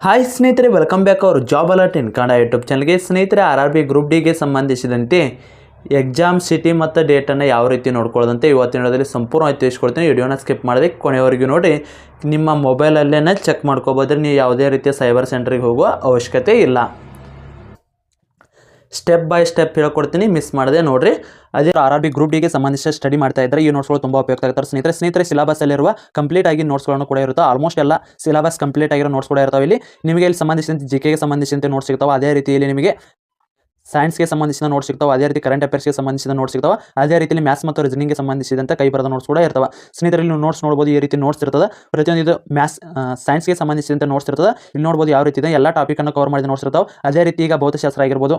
Hi ಸ್ನೇಹಿತರೆ welcome back our job alert in Kannada YouTube ಚಾನಲ್ಗೆ ಸ್ನೇಹಿತರೆ ಆರ್ ಆರ್ ಬಿ ಗ್ರೂಪ್ ಡಿಗೆ ಸಂಬಂಧಿಸಿದಂತೆ ಎಕ್ಸಾಮ್ ಸಿಟಿ ಮತ್ತು ಡೇಟನ್ನು ಯಾವ ರೀತಿ ನೋಡ್ಕೊಳ್ಳೋದಂತೆ ಇವತ್ತಿನ ವಿಡಿಯೋದಲ್ಲಿ ಸಂಪೂರ್ಣವಾಗಿ ತಿಳಿಸ್ಕೊಡ್ತೀನಿ. ವಿಡಿಯೋನ ಸ್ಕಿಪ್ ಮಾಡಿದೆ ಕೊನೆಯವರೆಗೂ ನೋಡಿ. ನಿಮ್ಮ ಮೊಬೈಲಲ್ಲೇ ಚೆಕ್ ಮಾಡ್ಕೋಬೋದ್ರೆ. ನೀವು ಯಾವುದೇ ರೀತಿಯ ಸೈಬರ್ ಸೆಂಟ್ರಿಗೆ ಹೋಗುವ ಅವಶ್ಯಕತೆ ಇಲ್ಲ. ಸ್ಟೆಪ್ ಬೈ ಸ್ಟೆಪ್ ಹೇಳ್ಕೊಡ್ತೀನಿ ಮಿಸ್ ಮಾಡದೆ, ನೋಡ್ರಿ. ಅದೇ ಆರ್ ಆರ್ ಬಿ ಗ್ರೂಪ್ ಡಿಗೆ ಸಂಬಂಧಿಸಿದ ಸ್ಟಡಿ ಮಾಡ್ತಾ ಇದ್ದಾರೆ ಈ ನೋಟ್ಸ್ಗಳು ತುಂಬ ಉಪಯುಕ್ತ ಆಗ್ತಾರೆ. ಸ್ನೇಹಿತರೆ ಸ್ನೇಹಿತರೆ ಸಿಲೆಬಸ್ಸಲ್ಲಿರುವ ಕಂಪ್ಲೀಟ್ ಆಗಿ ನೋಟ್ಸ್ಗಳನ್ನು ಕೂಡ ಇರುತ್ತೆ. ಆಲ್ಮೋಸ್ಟ್ ಎಲ್ಲ ಸಿಲಬಸ್ ಕಂಪ್ಲೀಟ್ ಆಗಿರೋ ನೋಟ್ಸ್ ಕೂಡ ಇರ್ತಾವೆ. ಇಲ್ಲಿ ನಿಮಗೆ ಇಲ್ಲಿ ಸಂಬಂಧಿಸಿದಂತೆ ಜಿ ಕೆಗೆ ಸಂಬಂಧಿಸಿದಂತೆ ನೋಟ್ಸ್ ಸಿಗ್ತಾವೆ. ಅದೇ ರೀತಿಯಲ್ಲಿ ನಿಮಗೆ ಸೈನ್ಸ್ಗೆ ಸಂಬಂಧಿಸಿದ ನೋಟ್ಸ್ ಸಿಗ್ತಾವೆ. ಅದೇ ರೀತಿ ಕರೆಂಟ್ ಅಫೇರ್ಸ್ಗೆ ಸಂಬಂಧಿಸಿದ ನೋಟ್ಸ್ ಸಿಗ್ತಾವೆ. ಅದೇ ರೀತಿಯಲ್ಲಿ ಮ್ಯಾಥ್ಸ್ ಮತ್ತು ರೀಸನಿಂಗ್ಗೆ ಸಂಬಂಧಿಸಿದಂತೆ ಕೈ ಬರದ ನೋಟ್ಸ್ ಕೂಡ ಇರ್ತವೆ. ಸ್ನೇಹಿತರಲ್ಲಿ ನೀವು ನೋಟ್ಸ್ ನೋಡ್ಬೋದು, ಈ ರೀತಿ ನೋಟ್ಸ್ ಇರ್ತದೆ. ಪ್ರತಿಯೊಂದು ಇದು ಮ್ಯಾಥ್ಸ್ ಸೈನ್ಸ್ಗೆ ಸಂಬಂಧಿಸಿದಂತೆ ನೋಟ್ಸ್ ಇರ್ತದೆ. ಇಲ್ಲಿ ನೋಡ್ಬೋದು ಯಾವ ರೀತಿ ಇದೆ. ಎಲ್ಲ ಟಾಪಿಕನ್ನು ಕವರ್ ಮಾಡಿದ ನೋಟ್ಸ್ ಇರ್ತಾವೆ. ಅದೇ ರೀತಿ ಈಗ ಭೌತಶಾಸ್ತ್ರ ಆಗಿರ್ಬೋದು.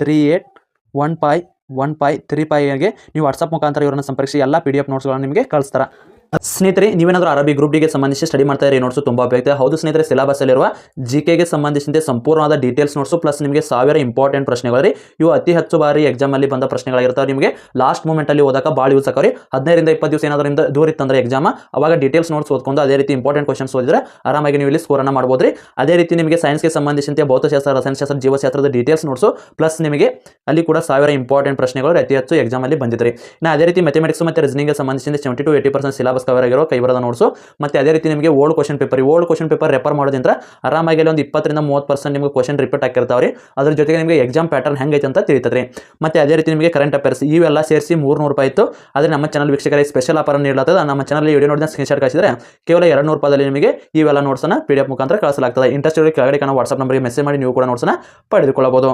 three eight one five one five three ಫೈಗೆ ನೀವು ವಾಟ್ಸಪ್ ಮುಖಾಂತರ ಇವರನ್ನು ಸಂಪರ್ಕಿಸಿ, ಎಲ್ಲ ಪಿ ಡಿ ಎಫ್ ನೋಟ್ಸ್ಗಳನ್ನು ನಿಮಗೆ ಕಳಿಸ್ತಾರೆ. ಸ್ನೇಹಿತರೆ, ನೀವೇನಾದರೂ ಅರಬಿ ಗ್ರೂಪ್ ಡಿಗೆ ಸಂಬಂಧಿಸಿ ಸ್ಟಡಿ ಮಾಡ್ತಾ ಇರಿ ನೋಟ್ಸು ತುಂಬ ಉಪಯುಕ್ತ. ಹೌದು ಸ್ನೇಹಿತರೆ ಸಿಲೆಬಸ್ಸಲ್ಲಿರುವ ಜಿ ಕೆಗೆ ಸಂಬಂಧಿಸಿದಂತೆ ಸಂಪೂರ್ಣವಾದ ಡೀಟೇಲ್ಸ್ ನೋಡ್ಸು ಪ್ಲಸ್ ನಿಮಗೆ ಸಾವಿರ ಇಂಪಾರ್ಟೆಂಟ್ ಪ್ರಶ್ನೆಗಳು ಇವು ಅತಿ ಹೆಚ್ಚು ಬಾರಿ ಎಕ್ಸಾಮಲ್ಲಿ ಬಂದ ಪ್ರಶ್ನೆಗಳಾಗಿರ್ತಾವೆ. ನಿಮಗೆ ಲಾಸ್ಟ್ ಮೂಮೆಂಟಲ್ಲಿ ಓದಕ್ಕೆ ಭಾಳ ಯೂಸ್ ಆಕವ್ರಿ ಹದಿನೈದರಿಂದ ಇಪ್ಪತ್ತು ದಿವಸ ಏನಾದ್ರೂ ನಿಮ್ದು ದೂರ ಇತ್ತಂದ್ರೆ ಎಕ್ಸಾಮ್ ಅವಾಗ ಡೀಟೇಲ್ಸ್ ನೋಟ್ಸ್ ಓದ್ಕೊಂಡು ಅದೇ ರೀತಿ ಇಂಪಾರ್ಟೆಂಟ್ ಕ್ವಶನ್ಸ್ ಓದಿದ್ರೆ ಆರಾಮಾಗಿ ನೀವು ಇಲ್ಲಿ ಸ್ಕೋರನ್ನು ಮಾಡ್ಬೋದು ರೀ. ಅದೇ ರೀತಿ ನಿಮಗೆ ಸೈನ್ಸ್ಗೆ ಸಂಬಂಧಿಸಿದಂತೆ ಭೌತಶಾಸ್ತ್ರ, ರಸಾಯನಶಾಸ್ತ್ರ, ಜೀವಶಾಸ್ತ್ರದ ಡೀಟೇಲ್ಸ್ ನೋಡ್ಸು ಪ್ಲಸ್ ನಿಮಗೆ ಅಲ್ಲಿ ಕೂಡ ಸಾವಿರ ಇಂಪಾರ್ಟೆಂಟ್ ಪ್ರಶ್ನೆಗಳು ಅತಿ ಹೆಚ್ಚು ಎಕ್ಸಾಮಲ್ಲಿ ಬಂದಿದ್ರಿ ನಾ ಅದೇ ರೀತಿ ಮ್ಯಾಥಮೆಟಿಕ್ಸ್ ಮತ್ತು ರೀಸನಿಂಗ್ ಸಂಬಂಧಿಸಿದ seventy to eighty percent syllabus cover ಆಗಿರೋ ಕೈ ಬರದ ನೋಟ್ಸು ಮತ್ತು ಅದೇ ರೀತಿ ನಿಮಗೆ old question paper old question paper refer ಮಾಡೋದ್ರಿಂದ ಆರಾಮಾಗಿ ಅಲ್ಲಿ ಒಂದು ಇಪ್ಪತ್ತರಿಂದ ಮೂವತ್ತು ಪರ್ಸೆಂಟ್ ನಿಮಗೆ ಕ್ವಶನ್ ರಿಪೀಟ್ ಆಗಿರ್ತಾವೆ ರೀ ಅದ್ರ ಜೊತೆಗೆ ನಿಮಗೆ ಎಕ್ಸಾಮ್ ಪ್ಯಾಟರ್ನ್ ಹೆಂಗೈತೆ ಅಂತ ತಿಳಿತದೆ ಮತ್ತೆ ಅದೇ ರೀತಿ ನಿಮಗೆ ಕರೆಂಟ್ ಅಫೇರ್ಸ್ ಇವೆಲ್ಲ ಸೇರಿಸಿ ಮೂರು ನೂರು ರೂಪಾಯಿ ಇತ್ತು. ಆದರೆ ನಮ್ಮ ಚಾನಲ್ ವೀಕ್ಷಕರಿಗೆ ಸ್ಪೆಷಲ್ ಆಫರ್ ನೀಡಲಾಗ್ತದೆ ನಮ್ಮ ಚಾನಲ್ ವಿಡಿಯೋ ನೋಡಿದ ಸ್ಕ್ರೀನ್ಶಾಟ್ ಕಳಿಸಿದ್ರೆ ಕೇವಲ ಎರಡು ನೂರು ರೂಪಾಯಿ ನಿಮಗೆ ಇವೆಲ್ಲ ನೋಟ್ಸನ್ನು ಪಿ ಡಿ ಎಫ್ ಮುಖಾಂತರ ಕಳಿಸಲಾಗ್ತದೆ. ಇಂಟ್ರೆಸ್ಟ್ ಇರೋ ಕೆಳಗಡೆ ಕಾಣೋ ವಾಟ್ಸಪ್ ನಂಬರ್ಗೆ ಮೆಸೇಜ್ ಮಾಡಿ ನೀವು ಕೂಡ ನೋಟ್ಸನ್ನು ಪಡೆದುಕೊಳ್ಳಬಹುದು.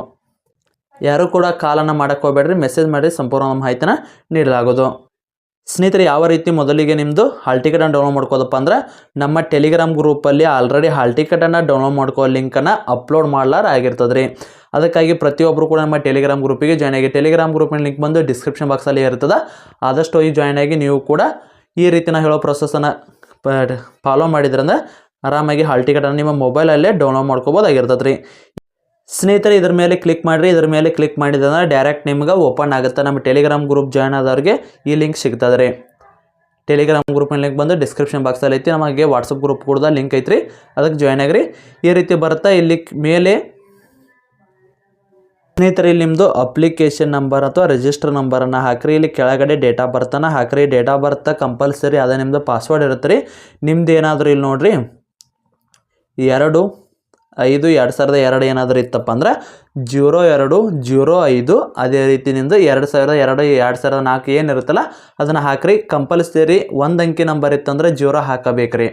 ಯಾರು ಕೂಡ ಕಾಲನ್ನು ಮಾಡಕ್ಕೆ ಹೋಗ್ಬೇಡ್ರಿ. ಮೆಸೇಜ್ ಮಾಡಿ ಸಂಪೂರ್ಣ ಮಾಹಿತಿನ ನೀಡಲಾಗೋದು ಸ್ನೇಹಿತರೆ, ಯಾವ ರೀತಿ ಮೊದಲಿಗೆ ನಿಮ್ಮದು ಹಾಲ್ ಟಿಕೆಟನ್ನು ಡೌನ್ಲೋಡ್ ಮಾಡ್ಕೋದಪ್ಪ ಅಂದ್ರೆ, ನಮ್ಮ ಟೆಲಿಗ್ರಾಮ್ ಗ್ರೂಪಲ್ಲಿ ಆಲ್ರೆಡಿ ಹಾಲ್ ಟಿಕೆಟನ್ನು ಡೌನ್ಲೋಡ್ ಮಾಡ್ಕೋ ಲಿಂಕನ್ನು ಅಪ್ಲೋಡ್ ಮಾಡ್ಲಾರ ಆಗಿರ್ತದೆ ರೀ ಅದಕ್ಕಾಗಿ ಪ್ರತಿಯೊಬ್ಬರು ಕೂಡ ನಮ್ಮ ಟೆಲಿಗ್ರಾಮ್ ಗ್ರೂಪಿಗೆ ಜಾಯ್ನ್ ಆಗಿ ಟೆಲಿಗ್ರಾಮ್ ಗ್ರೂಪಿನ ಲಿಂಕ್ ಬಂದು ಡಿಸ್ಕ್ರಿಪ್ಷನ್ ಬಾಕ್ಸಲ್ಲಿ ಇರ್ತದೆ. ಆದಷ್ಟು ಹೋಗಿ ಜಾಯ್ನ್ ಆಗಿ ನೀವು ಕೂಡ ಈ ರೀತಿ ಹೇಳೋ ಪ್ರೊಸೆಸನ್ನು ಫಾಲೋ ಮಾಡಿದ್ರಂದ್ರೆ, ಆರಾಮಾಗಿ ಹಾಲ್ ಟಿಕೆಟನ್ನು ನಿಮ್ಮ ಮೊಬೈಲಲ್ಲೇ ಡೌನ್ಲೋಡ್ ಮಾಡ್ಕೋಬೋದಾಗಿರ್ತದೆ ರೀ ಸ್ನೇಹಿತರೆ, ಇದ್ರ ಮೇಲೆ ಕ್ಲಿಕ್ ಮಾಡಿರಿ. ಇದ್ರ ಮೇಲೆ ಕ್ಲಿಕ್ ಮಾಡಿದ್ರೆ ಡೈರೆಕ್ಟ್ ನಿಮ್ಗೆ ಓಪನ್ ಆಗುತ್ತೆ. ನಮ್ಮ ಟೆಲಿಗ್ರಾಮ್ ಗ್ರೂಪ್ ಜಾಯ್ನ್ ಆದವ್ರಿಗೆ ಈ ಲಿಂಕ್ ಸಿಗ್ತದೆ ರೀ ಟೆಲಿಗ್ರಾಮ್ ಗ್ರೂಪಿನ ಲಿಂಕ್ ಬಂದು ಡಿಸ್ಕ್ರಿಪ್ಷನ್ ಬಾಕ್ಸಲ್ಲಿ ಐತಿ. ನಮಗೆ ವಾಟ್ಸಪ್ ಗ್ರೂಪ್ ಕೂಡ ಲಿಂಕ್ ಐತ್ರಿ. ಅದಕ್ಕೆ ಜಾಯ್ನ್ ಆಗಿರಿ. ಈ ರೀತಿ ಬರುತ್ತಾ ಇಲ್ಲಿ ಮೇಲೆ. ಸ್ನೇಹಿತರೆ, ಇಲ್ಲಿ ನಿಮ್ಮದು ಅಪ್ಲಿಕೇಶನ್ ನಂಬರ್ ಅಥವಾ ರಿಜಿಸ್ಟರ್ ನಂಬರನ್ನು ಹಾಕ್ರಿ. ಇಲ್ಲಿ ಕೆಳಗಡೆ ಡೇಟಾ ಬರ್ತನ ಹಾಕ್ರಿ. ಡೇಟ್ ಆಫ್ ಬರ್ತ್ ಕಂಪಲ್ಸರಿ ಅದೇ ನಿಮ್ಮದು ಪಾಸ್ವರ್ಡ್ ಇರುತ್ತೆ ರೀ ನಿಮ್ದು ಏನಾದರೂ ಇಲ್ಲಿ ನೋಡಿರಿ. ಎರಡು ಐದು ಎರಡು ಸಾವಿರದ ಎರಡು ಏನಾದರೂ ಇತ್ತಪ್ಪ ಅಂದ್ರೆ ಜೀರೋ ಎರಡು, ಜೀರೋ ಐದು, ಅದೇ ರೀತಿಯಿಂದ ಎರಡು ಸಾವಿರದ ಎರಡು ಎರಡು ಸಾವಿರದ ನಾಲ್ಕು ಏನಿರುತ್ತಲ್ಲ, ಅದನ್ನು ಹಾಕ್ರಿ. ಕಂಪಲ್ಸರಿ ಒಂದು ಅಂಕಿ ನಂಬರ್ ಇತ್ತಂದ್ರೆ ಜೀರೋ ಹಾಕಬೇಕ್ರಿ.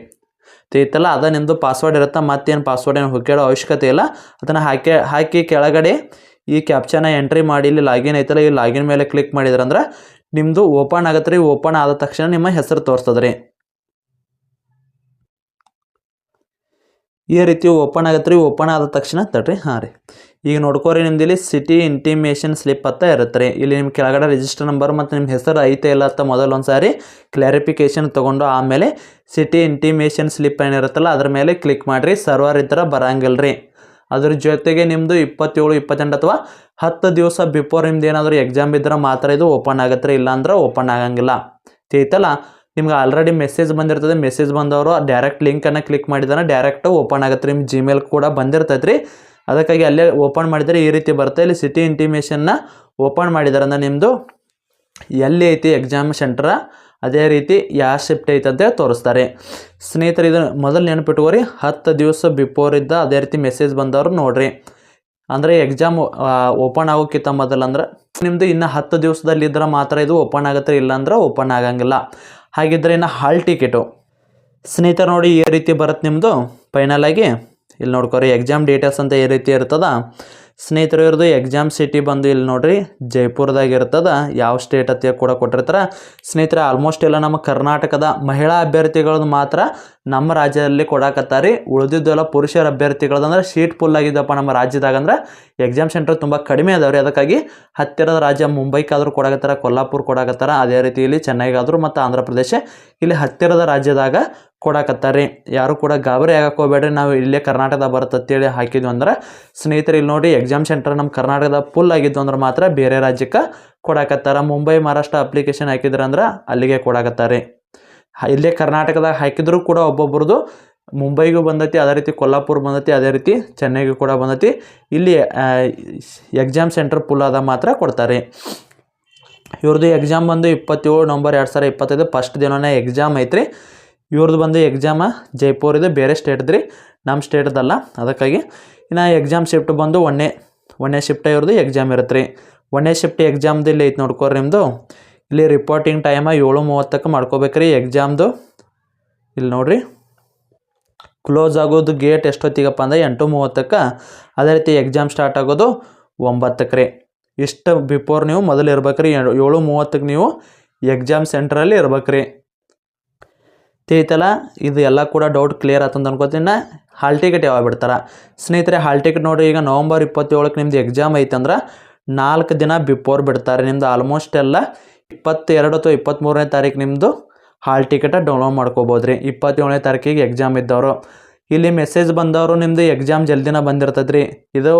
ತಿಳಿತಲ್ಲ ಅದ ನಿಮ್ಮದು ಪಾಸ್ವರ್ಡ್ ಇರುತ್ತೆ, ಮತ್ತೇನು ಪಾಸ್ವರ್ಡ್ ಏನು ಹುಕ್ಕೇಳೋ ಅವಶ್ಯಕತೆ ಇಲ್ಲ. ಅದನ್ನು ಹಾಕಿ ಹಾಕಿ ಕೆಳಗಡೆ ಈ ಕ್ಯಾಪ್ಚನ ಎಂಟ್ರಿ ಮಾಡಿ, ಇಲ್ಲಿ ಲಾಗಿನ್ ಐತಲ್ಲ, ಈ ಲಾಗಿನ್ ಮೇಲೆ ಕ್ಲಿಕ್ ಮಾಡಿದ್ರಂದ್ರೆ ನಿಮ್ಮದು ಓಪನ್ ಆಗತ್ತೆ ರೀ ಓಪನ್ ಆದ ತಕ್ಷಣ ನಿಮ್ಮ ಹೆಸರು ತೋರಿಸ್ತದೆ ರೀ ಈ ರೀತಿ ಓಪನ್ ಆಗತ್ತೆ ರೀ ಓಪನ್ ಆದ ತಕ್ಷಣ ತಡ್ರಿ, ಹಾಂ ರೀ. ಈಗ ನೋಡ್ಕೋರಿ ನಿಮ್ದು ಇಲ್ಲಿ ಸಿಟಿ ಇಂಟಿಮೇಷನ್ ಸ್ಲಿಪ್ ಅಂತ ಇರುತ್ತೆ ರೀ ಇಲ್ಲಿ ನಿಮ್ಮ ಕೆಳಗಡೆ ರಿಜಿಸ್ಟರ್ ನಂಬರ್ ಮತ್ತು ನಿಮ್ಮ ಹೆಸರು ಐತೆ ಇಲ್ಲ ಅಂತ ಮೊದಲು ಒಂದು ಸಾರಿ ಕ್ಲಾರಿಫಿಕೇಷನ್ ತೊಗೊಂಡು ಆಮೇಲೆ ಸಿಟಿ ಇಂಟಿಮೇಷನ್ ಸ್ಲಿಪ್ ಏನಿರುತ್ತಲ್ಲ ಅದ್ರ ಮೇಲೆ ಕ್ಲಿಕ್ ಮಾಡಿರಿ ಸರ್ವರ್ ಇದ್ರೆ ಬರಂಗಿಲ್ಲ ರೀ ಅದ್ರ ಜೊತೆಗೆ ನಿಮ್ಮದು ಇಪ್ಪತ್ತೇಳು, ಇಪ್ಪತ್ತೆಂಟು ಅಥವಾ ಹತ್ತು ದಿವಸ ಬಿಫೋರ್ ನಿಮ್ದು ಏನಾದರೂ ಎಕ್ಸಾಮ್ ಇದ್ರೆ ಮಾತ್ರ ಇದು ಓಪನ್ ಆಗತ್ತೆ ರೀ ಇಲ್ಲಾಂದ್ರೆ ಓಪನ್ ಆಗಂಗಿಲ್ಲ. ತಿಳಿತಲ್ಲ? ನಿಮ್ಗೆ ಆಲ್ರೆಡಿ ಮೆಸೇಜ್ ಬಂದಿರ್ತದೆ ಮೆಸೇಜ್ ಬಂದವರು ಡೈರೆಕ್ಟ್ ಲಿಂಕನ್ನು ಕ್ಲಿಕ್ ಮಾಡಿದ್ರೆ ಡೈರೆಕ್ಟ್ ಓಪನ್ ಆಗುತ್ತೆ. ನಿಮ್ಮ ಜಿಮೇಲ್ ಕೂಡ ಬಂದಿರ್ತೈತೆ ರೀ ಅದಕ್ಕಾಗಿ ಅಲ್ಲೇ ಓಪನ್ ಮಾಡಿದರೆ ಈ ರೀತಿ ಬರುತ್ತೆ. ಇಲ್ಲಿ ಸಿಟಿ ಇಂಟಿಮೇಷನ್ನ ಓಪನ್ ಮಾಡಿದಾರೆ. ಅಂದ್ರೆ ನಿಮ್ಮದು ಎಲ್ಲಿ ಐತಿ ಎಕ್ಸಾಮ್ ಸೆಂಟ್ರ ಅದೇ ರೀತಿ ಯಾವ ಶಿಫ್ಟ್ ಐತೆ ಅಂತ ತೋರಿಸ್ತಾರೆ. ಸ್ನೇಹಿತರು, ಇದು ಮೊದಲು ನೆನಪಿಟ್ಕೋರಿ, ಹತ್ತು ದಿವಸ ಬಿಫೋರ್ ಇದ್ದ ಅದೇ ರೀತಿ ಮೆಸೇಜ್ ಬಂದವರು ನೋಡ್ರಿ. ಅಂದರೆ ಎಕ್ಸಾಮ್ ಓಪನ್ ಆಗೋಕ್ಕಿಂತ ಮೊದಲು ಅಂದ್ರೆ ನಿಮ್ಮದು ಇನ್ನು ಹತ್ತು ದಿವಸದಲ್ಲಿ ಇದ್ರೆ ಮಾತ್ರ ಇದು ಓಪನ್ ಆಗುತ್ತೆ ಇಲ್ಲಾಂದ್ರೆ ಓಪನ್ ಆಗಂಗಿಲ್ಲ. ಹಾಗಿದ್ರೆ ಇನ್ನು ಹಾಲ್ ಟಿಕೆಟು. ಸ್ನೇಹಿತರು ನೋಡಿ ಈ ರೀತಿ ಬರುತ್ತೆ ನಿಮ್ಮದು ಫೈನಲ್ ಆಗಿ ಇಲ್ಲಿ ನೋಡ್ಕೊರಿ ಎಕ್ಸಾಮ್ ಡೀಟೇಲ್ಸ್ ಅಂತ ಈ ರೀತಿ ಇರ್ತದ. ಸ್ನೇಹಿತರು ಇರೋದು ಎಕ್ಸಾಮ್ ಸಿಟಿ ಬಂದು ಇಲ್ಲಿ ನೋಡ್ರಿ ಜೈಪುರದಾಗ ಇರ್ತದ ಯಾವ ಸ್ಟೇಟ್ ಅತ್ಯ ಕೂಡ ಕೊಟ್ಟಿರ್ತಾರೆ. ಸ್ನೇಹಿತರೆ ಆಲ್ಮೋಸ್ಟ್ ಎಲ್ಲ ನಮ್ಮ ಕರ್ನಾಟಕದ ಮಹಿಳಾ ಅಭ್ಯರ್ಥಿಗಳದ್ದು ಮಾತ್ರ ನಮ್ಮ ರಾಜ್ಯದಲ್ಲಿ ಕೊಡಾಕತ್ತಾರಿ. ಉಳಿದಿದ್ದೆಲ್ಲ ಪುರುಷರ ಅಭ್ಯರ್ಥಿಗಳದಂದ್ರೆ ಸೀಟ್ ಫುಲ್ ಆಗಿದ್ದಪ್ಪ ನಮ್ಮ ರಾಜ್ಯದಾಗ ಅಂದ್ರೆ ಎಕ್ಸಾಮ್ ಸೆಂಟರ್ ತುಂಬ ಕಡಿಮೆ ಅದಾವ್ರಿ. ಅದಕ್ಕಾಗಿ ಹತ್ತಿರದ ರಾಜ್ಯ ಮುಂಬೈಕಾದರೂ ಕೊಡಾಕತ್ತಾರ, ಕೊಲ್ಲಾಪುರ ಕೊಡಾಕತ್ತಾರ. ಅದೇ ರೀತಿ ಇಲ್ಲಿ ಚೆನ್ನೈಗಾದ್ರು ಮತ್ತು ಆಂಧ್ರ ಪ್ರದೇಶ ಇಲ್ಲಿ ಹತ್ತಿರದ ರಾಜ್ಯದಾಗ ಕೊಡಾಕತ್ತಾರೆ. ಯಾರು ಕೂಡ ಗಾಬರಿ ಆಗಕ್ಕೆ ಹೋಗ್ಬೇಡ್ರಿ ನಾವು ಇಲ್ಲೇ ಕರ್ನಾಟಕದಾಗ ಬರುತ್ತೇಳಿ ಹಾಕಿದ್ವಿ ಅಂದ್ರೆ, ಸ್ನೇಹಿತರು, ಇಲ್ಲಿ ನೋಡಿ ಎಕ್ಸಾಮ್ ಸೆಂಟರ್ ನಮ್ಮ ಕರ್ನಾಟಕದ ಫುಲ್ ಆಗಿದ್ದು ಅಂದ್ರೆ ಮಾತ್ರ ಬೇರೆ ರಾಜ್ಯಕ್ಕೆ ಕೊಡಾಕತ್ತಾರ. ಮುಂಬೈ ಮಹಾರಾಷ್ಟ್ರ ಅಪ್ಲಿಕೇಶನ್ ಹಾಕಿದ್ರಂದ್ರೆ ಅಲ್ಲಿಗೆ ಕೊಡಾಕತ್ತಾರೆ. ಇಲ್ಲೇ ಕರ್ನಾಟಕದಾಗ ಹಾಕಿದ್ರು ಕೂಡ ಒಬ್ಬೊಬ್ರದ್ದು ಮುಂಬೈಗೂ ಬಂದೈತಿ, ಅದೇ ರೀತಿ ಕೊಲ್ಲಾಪುರ ಬಂದೈತಿ, ಅದೇ ರೀತಿ ಚೆನ್ನೈಗೂ ಕೂಡ ಬಂದೈತಿ. ಇಲ್ಲಿ ಎಕ್ಸಾಮ್ ಸೆಂಟರ್ ಫುಲ್ ಆದ ಮಾತ್ರ ಕೊಡ್ತಾರೆ. ಇವ್ರದ್ದು ಎಕ್ಸಾಮ್ ಬಂದು ಇಪ್ಪತ್ತೇಳು ನವಂಬರ್ ಎರಡು ಸಾವಿರ ಇಪ್ಪತ್ತೈದು ಫಸ್ಟ್ ದಿನನೇ ಎಕ್ಸಾಮ್ ಐತ್ರಿ. ಇವ್ರದ್ದು ಬಂದು ಎಕ್ಸಾಮ ಜೈಪುರ್ ಇದು ಬೇರೆ ಸ್ಟೇಟ್ದು ರೀ ನಮ್ಮ ಸ್ಟೇಟ್ದಲ್ಲ ಅದಕ್ಕಾಗಿ ಇನ್ನು ಎಕ್ಸಾಮ್ ಶಿಫ್ಟ್ ಬಂದು ಒನ್ನೇ ಒನ್ನೇ ಶಿಫ್ಟ್ ಇವ್ರದ್ದು ಎಕ್ಸಾಮ್ ಇರುತ್ತೆ ರೀ ಒನ್ನೇ ಶಿಫ್ಟ್ ಎಕ್ಸಾಮ್ದು ಇಲ್ಲಿ ಐತೆ ನೋಡ್ಕೋರಿ ನಿಮ್ಮದು ಇಲ್ಲಿ ರಿಪೋರ್ಟಿಂಗ್ ಟೈಮ ಏಳು ಮೂವತ್ತಕ್ಕೆ ಮಾಡ್ಕೋಬೇಕ್ರಿ ಎಕ್ಸಾಮ್ದು ಇಲ್ಲಿ ನೋಡಿರಿ. ಕ್ಲೋಸ್ ಆಗೋದು ಗೇಟ್ ಎಷ್ಟೊತ್ತಿಗಪ್ಪ ಅಂದ್ರೆ ಎಂಟು ಮೂವತ್ತಕ್ಕೆ. ಅದೇ ರೀತಿ ಎಕ್ಸಾಮ್ ಸ್ಟಾರ್ಟ್ ಆಗೋದು ಒಂಬತ್ತಕ್ಕೆ ರೀ ಇಷ್ಟು ಬಿಫೋರ್ ನೀವು ಮೊದಲು ಇರ್ಬೇಕ್ರಿ? ಏಳು ಮೂವತ್ತಕ್ಕೆ ನೀವು ಎಕ್ಸಾಮ್ ಸೆಂಟ್ರಲ್ಲಿ ಇರ್ಬೇಕ್ರಿ. ತಿಳಿತಲ್ಲ, ಇದು ಎಲ್ಲ ಕೂಡ ಡೌಟ್ ಕ್ಲಿಯರ್ ಆತಂತ ಅನ್ಕೋತೀನಿ. ಹಾಲ್ ಟಿಕೆಟ್ ಯಾವಾಗ ಬಿಡ್ತಾರೆ? ಸ್ನೇಹಿತರೆ ಹಾಲ್ ಟಿಕೆಟ್ ನೋಡಿ ಈಗ ನವಂಬರ್ ಇಪ್ಪತ್ತೇಳಕ್ಕೆ ನಿಮ್ದು ಎಕ್ಸಾಮ್ ಐತಂದ್ರೆ ನಾಲ್ಕು ದಿನ ಬಿಫೋರ್ ಬಿಡ್ತಾರೆ. ನಿಮ್ದು ಆಲ್ಮೋಸ್ಟ್ ಎಲ್ಲ ಇಪ್ಪತ್ತೆರಡು ಅಥವಾ ಇಪ್ಪತ್ತ್ಮೂರನೇ ತಾರೀಕು ನಿಮ್ಮದು ಹಾಲ್ ಟಿಕೆಟ ಡೌನ್ಲೋಡ್ ಮಾಡ್ಕೋಬೋದು ರೀ ಇಪ್ಪತ್ತೇಳನೇ ತಾರೀಕಿಗೆ ಎಕ್ಸಾಮ್ ಇದ್ದವರು. ಇಲ್ಲಿ ಮೆಸೇಜ್ ಬಂದವರು ನಿಮ್ಮದು ಎಕ್ಸಾಮ್ ಜಲ್ದಿನ ಬಂದಿರ್ತದೆ ರೀ ಇದು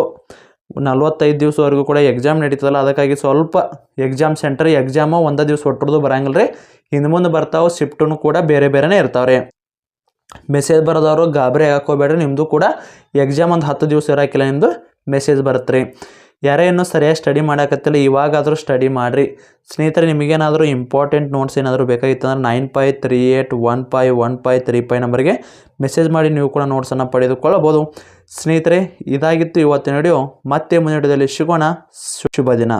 ನಲ್ವತ್ತೈದು ದಿವಸವರೆಗೂ ಕೂಡ ಎಕ್ಸಾಮ್ ನಡೀತದಲ್ಲ, ಅದಕ್ಕಾಗಿ ಸ್ವಲ್ಪ ಎಕ್ಸಾಮ್ ಸೆಂಟರ್ ಎಕ್ಸಾಮು ಒಂದೇ ದಿವಸ ಒಟ್ಟರದು ಬರಂಗಿಲ್ಲ ರೀ ಹಿಂದೆ ಮುಂದೆ ಬರ್ತಾವೆ ಶಿಫ್ಟೂ ಕೂಡ ಬೇರೆ ಬೇರೆನೇ ಇರ್ತಾವೆ ರೀ ಮೆಸೇಜ್ ಬರೋದವರು ಗಾಬರಿ ಹಾಕೋಬೇಡ್ರಿ ನಿಮ್ಮದು ಕೂಡ ಎಕ್ಸಾಮ್ ಒಂದು ಹತ್ತು ದಿವಸ ಇರೋಕ್ಕಿಲ್ಲ ನಿಮ್ಮದು ಮೆಸೇಜ್ ಬರುತ್ತೆ ರೀ ಯಾರೇ ಇನ್ನೂ ಸರಿಯಾಗಿ ಸ್ಟಡಿ ಮಾಡೋಕತ್ತಿಲ್ಲ, ಇವಾಗಾದರೂ ಸ್ಟಡಿ ಮಾಡಿರಿ. ಸ್ನೇಹಿತರೆ, ನಿಮಗೇನಾದರೂ ಇಂಪಾರ್ಟೆಂಟ್ ನೋಟ್ಸ್ ಏನಾದರೂ ಬೇಕಾಗಿತ್ತು ಅಂದ್ರೆ nine five three eight one five one five three five ನಂಬರ್ಗೆ ಮೆಸೇಜ್ ಮಾಡಿ ನೀವು ಕೂಡ ನೋಟ್ಸನ್ನು ಪಡೆದುಕೊಳ್ಳಬಹುದು. ಸ್ನೇಹಿತರೆ ಇದಾಗಿತ್ತು ಇವತ್ತಿನ ವಿಡಿಯೋ. ಮತ್ತೆ ಮುಂದಿನ ವಿಡಿಯೋದಲ್ಲಿ ಸಿಗೋಣ. ಶುಭ ದಿನ.